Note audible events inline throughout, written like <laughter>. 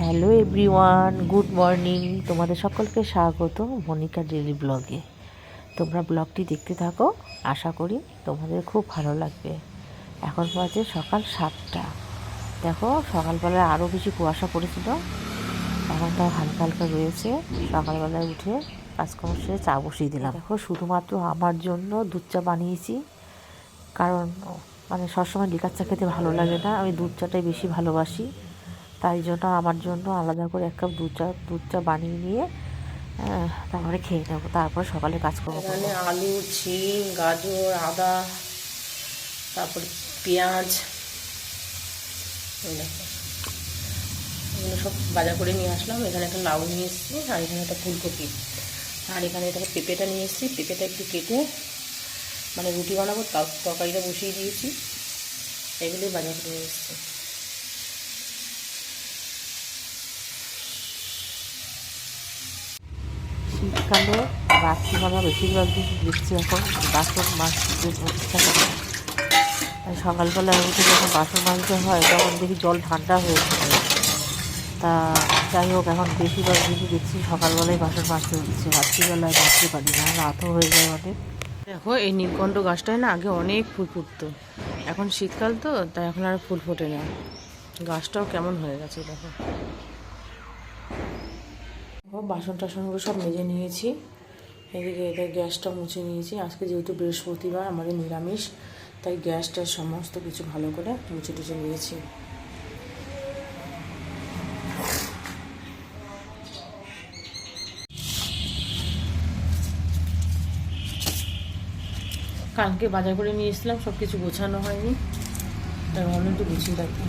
Hello everyone, good morning. তোমাদের সকলকে স্বাগত মনিকা ডেলি ব্লগে। তোমরা ব্লগটি দেখতে থাকো, আশা করি তোমাদের খুব ভালো লাগবে। এখন বাজে সকাল সাতটা। দেখো, সকালবেলায় আরও বেশি কুয়াশা পড়েছিল। এখন তাও হালকা হালকা রয়েছে। সকালবেলায় উঠে কাজকর্ম সেরে চা বসিয়ে দিলাম। দেখো, শুধুমাত্র আমার জন্য দুধ চা বানিয়েছি। কারণ মানে সবসময় লিকার চা খেতে ভালো লাগে না। আমি দুধ চাটাই বেশি ভালোবাসি। তাই জন্য আমার জন্য আলাদা করে এক কাপ দুধ চা দুধ চা বানিয়ে নিয়ে তারপরে খেয়ে নেব। তারপর সকালে কাজ করব। এখানে আলু শিম গাজর, আদা, তারপর পেঁয়াজ এগুলো সব বাজার করে নিয়ে আসলাম। এখানে একটা লাউ নিয়ে এসেছি আর এখানে একটা ফুলকপি। আর এখানে একটা পেঁপেটা নিয়ে এসেছি। পেঁপেটা একটু কেটে মানে রুটি বানাবো তার তরকারিটা বসিয়ে দিয়েছি। এগুলোই বাজার করে নিয়ে এসেছি। শীতকালে রাত্রিবেলা বেশিরভাগ দিন দেখছি এখন বাসন মাজতে ইচ্ছা করে। তাই সকালবেলা উঠে যখন বাসন মাজতে হয়, তখন দেখি জল ঠান্ডা হয়ে যায়। তা যাই হোক, এখন বেশিরভাগ দিনই দেখছি সকালবেলায় বাসন মাজতে হচ্ছে। রাত্রিবেলায় মাজতে পারি না, রাতও হয়ে যায় অনেক। দেখো, এই নীলকণ্ঠ গাছটায় না আগে অনেক ফুল ফুটতো। এখন শীতকাল তো, তাই এখন আর ফুল ফোটে না। গাছটাও কেমন হয়ে গেছে, দেখো। বাসন টাসনগুলো সব মেজে নিয়েছি। এদিকে এটা গ্যাসটা মুছে নিয়েছি। আজকে যেহেতু বৃহস্পতিবার, আমাদের নিরামিষ, তাই গ্যাসটা সমস্ত কিছু ভালো করে মুছে টুছে নিয়েছি। কালকে বাজার করে নিয়ে এসেছিলাম সব কিছু গোছানো হয়নি। ভাবলাম একটু গুছিয়ে রাখি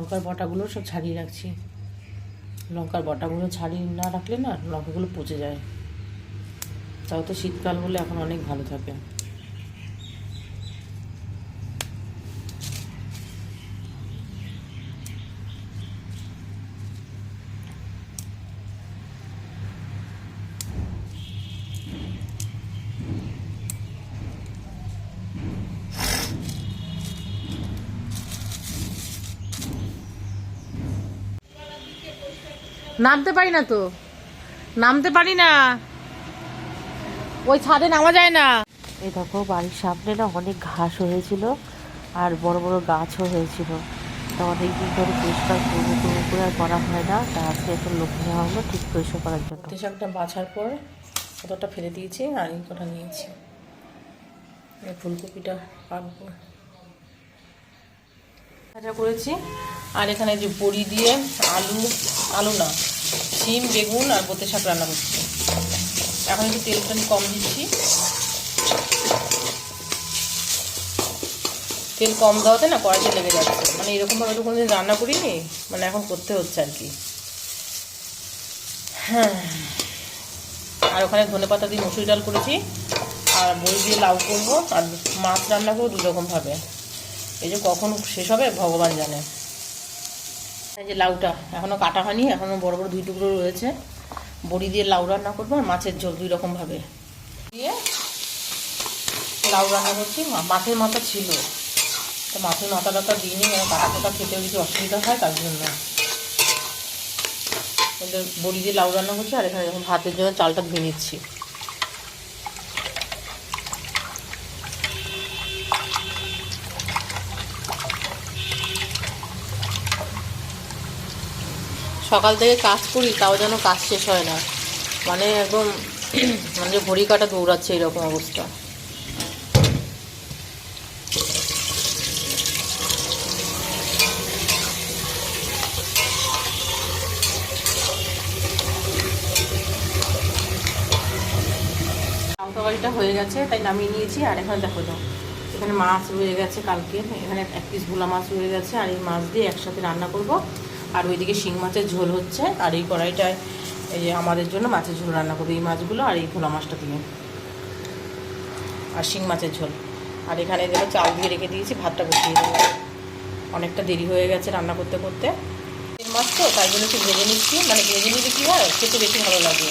লঙ্কার বটাগুলো সব ছাড়িয়ে রাখছি। লঙ্কার বটাগুলো ছাড়িয়ে না রাখলে না লঙ্কাগুলো পচে যায়। তাও তো শীতকাল বলে এখন অনেক ভালো থাকে। নামতে পারি না তো। নামতে পারি না। ওই ছাদে নামা যায় না। এই দেখো বাড়ির সামনে না অনেক ঘাস হয়েছিল আর বড় বড় গাছও হয়েছিল। তা অনেক দিন ধরে পরিষ্কার করব করব করে আর করা হয় না। তা আজকে একটা লোক নেওয়া হলো ঠিক পরিষ্কার করার জন্য। পুঁতি শাকটা বাছার পর কতটা ফেলে দিয়েছি আর কটা নিয়েছি। এই ফুলকপিটা কাটবো ভাজা করেছি। আর এখানে যে বড়ি দিয়ে আলু আলু না, শিম, বেগুন আর বোতে শাক রান্না করছি। এখন একটু তেলটা কম দিচ্ছি। তেল কম দেওয়াতে না কড়াইতে লেগে যাচ্ছে। মানে এরকমভাবে তো কোনোদিন রান্না করিনি মানে এখন করতে হচ্ছে আর কি। হ্যাঁ। আর ওখানে ধনে পাতা দিয়ে মসুরি ডাল করেছি। আর বড়ি দিয়ে লাউ করব, আর মাছ রান্না করব দুই রকমভাবে এই যে কখন শেষ হবে, ভগবান জানে। এই যে লাউটা এখনও কাটা হয়নি এখনও বড় বড় দুই টুকরো রয়েছে। বড়ি দিয়ে লাউ রান্না করব আর মাছের ঝোল দুই রকমভাবে দিয়ে লাউ রান্না করছি মাছের মাথা ছিল। তো মাছের মাথা টাথা দিইনি আর কাটা কাটা খেতেও কিছু অসুবিধা হয়, তার জন্য। বড়ি দিয়ে লাউ রান্না করছি, আর এখানে যখন ভাতের জন্য চালটা ধুয়ে নিচ্ছি। সকাল থেকে কাজ করি, তাও যেন কাজ শেষ হয় না। মানে একদম <clears throat> মানে ঘড়ি কাটা দৌড়াচ্ছে এরকম অবস্থা। তরকারিটা হয়ে গেছে, তাই নামিয়ে নিয়েছি, আর এখানে দেখো তো, এখানে মাছ রয়ে গেছে কালকে, এখানে এক পিস ভোলা মাছ রয়ে গেছে, আর এই মাছ দিয়ে একসাথে রান্না করব। আর ওইদিকে শিং মাছের ঝোল হচ্ছে, আর এই কড়াইটায় এই যে আমাদের জন্য মাছের ঝোল রান্না করব এই মাছগুলো আর এই ভোলা মাছটা দিয়ে। আর শিং মাছের ঝোল। আর এখানে দেখো চাল দিয়ে রেখে দিয়েছি, ভাতটা বসিয়ে দেবো অনেকটা দেরি হয়ে গেছে রান্না করতে করতে। মাছ তো, তাই জন্য একটু ভেজে নিচ্ছি। মানে ভেজে নিলে কী হয়, খেতে বেশি ভালো লাগে।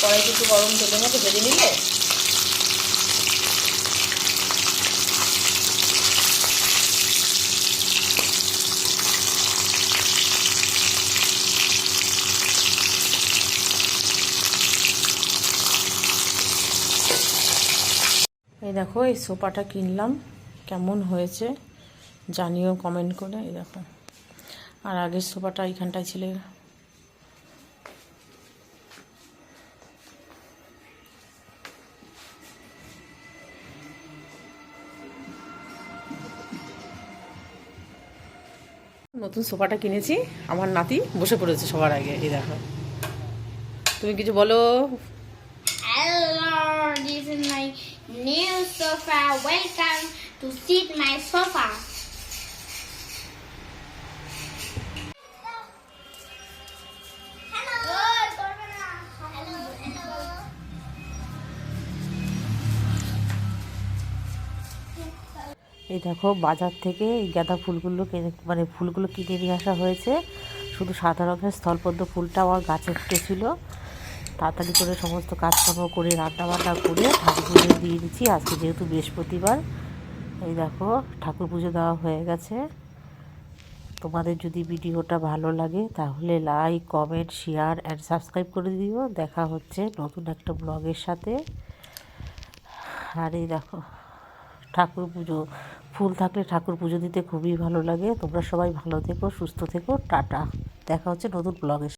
কড়াইতে একটু গরম তেলের মতো ভেজে নিলে এই দেখো, এই সোফাটা কিনলাম। কেমন হয়েছে জানিও কমেন্ট করে, এই দেখো। আর আগের সোফাটা এইখানটায় ছিল। নতুন সোফাটা কিনেছি, আমার নাতি বসে পড়েছে সবার আগে, এই দেখো। তুমি কিছু বলো new sofa. Welcome to sit my sofa. Hello. Hello. Hello. এই দেখো বাজার থেকে এই গাঁদা ফুলগুলো কিনে মানে ফুলগুলো কিনে নিয়ে আসা হয়েছে শুধু সাদা রঙের স্থলপদ্ম ফুলটা আমার গাছে ফুটেছিল তাড়াতাড়ি করে সমস্ত কাজকর্ম করে রান্না বান্না করে ঠাকুর পুজো দিয়ে দিচ্ছি। আজকে যেহেতু বৃহস্পতিবার, এই দেখো ঠাকুর পুজো দেওয়া হয়ে গেছে। তোমাদের যদি ভিডিওটা ভালো লাগে, তাহলে like comment share and subscribe করে দিও। দেখা হচ্ছে নতুন একটা ব্লগের সাথে। আর এই দেখো ঠাকুর পুজো ফুল থাকলে ঠাকুর পুজো দিতে খুবই ভালো লাগে। তোমরা সবাই ভালো থেকো, সুস্থ থেকো, টাটা। দেখা হচ্ছে নতুন ব্লগের